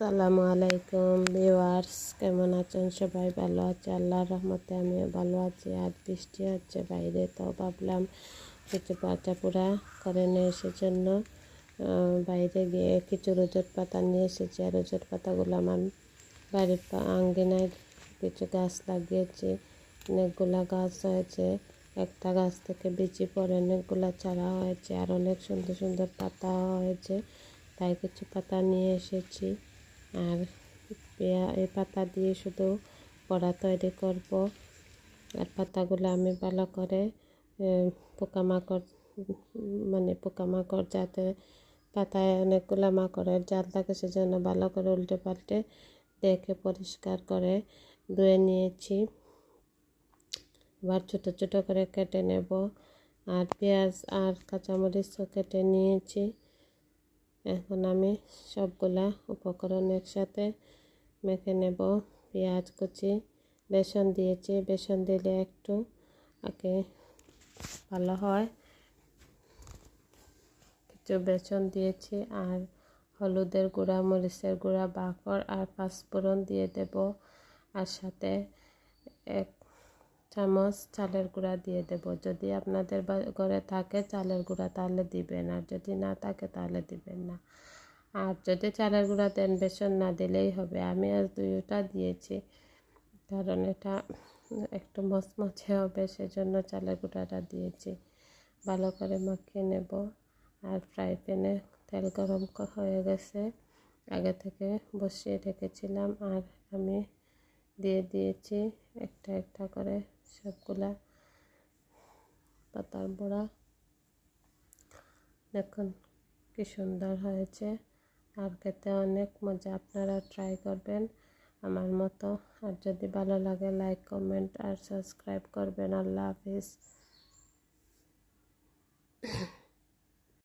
আসসালামু আলাইকুম ভিউয়ার্স, কেমন আছেন সবাই? ভালো আছে, আল্লাহর রহমতে আমিও ভালো আছি। আর বৃষ্টি হচ্ছে, বাইরে তো ভাবলাম কিছু পাতা পোড়া করে নিয়ে এসে জন্য বাইরে গিয়ে কিছু রোজট পাতা নিয়ে এসেছি। আর রোজট পাতাগুলো আমার বাড়ির আঙ্গিনায় কিছু গাছ লাগিয়েছি। অনেকগুলা গাছ হয়েছে, একটা গাছ থেকে বিচি পড়ে অনেকগুলা চারা হয়েছে, আর অনেক সুন্দর সুন্দর পাতা হয়েছে, তাই কিছু পাতা নিয়ে এসেছি। আর পেঁয়া, এই পাতা দিয়ে শুধু বড়া তৈরি করব। আর পাতাগুলো আমি ভালো করে পোকামাকড় মানে পোকামাকড় যাতে পাতায় অনেকগুলো মাকড়ের জাল থাকে সেজন্য ভালো করে উল্টে পাল্টে দেখে পরিষ্কার করে ধুয়ে নিয়েছি। আবার ছোটো ছোটো করে কেটে নেব। আর পেঁয়াজ আর কাঁচামরিচও কেটে নিয়েছি। এখন আমি সবগুলা উপকরণ একসাথে মেখে নেব। পেঁয়াজ কুচি, বেসন দিয়েছি। বেসন দিলে একটু আগে ভালো হয়। কিছু বেসন দিয়েছি আর হলুদের গুঁড়া, মরিচের গুঁড়া বাকর আর পাঁচফোড়ন দিয়ে দেব। আর সাথে এক চামচ চালের গুঁড়া দিয়ে দেব। যদি আপনাদের ঘরে থাকে চালের গুঁড়া তাহলে দিবেন, আর যদি না থাকে তাহলে দিবেন না। আর যদি চালের গুঁড়া দেন, বেসন না দিলেই হবে। আমি আজ দুইটা দিয়েছি, কারণ এটা একটু মচমচে হবে, সেজন্য চালের গুঁড়াটা দিয়েছি। ভালো করে মাখিয়ে নেব। আর ফ্রাই প্যানে তেল গরম হয়ে গেছে। আগে থেকে বসিয়ে রেখেছিলাম, আর আমি দিয়ে দিয়েছি একটা একটা করে সবগুলা পাতার বড়া। দেখুন কি সুন্দর হয়েছে। আর খেতে অনেক মজা, আপনারা ট্রাই করবেন আমার মতো। আর যদি ভালো লাগে লাইক কমেন্ট আর সাবস্ক্রাইব করবেন। আল্লাহ হাফিজ।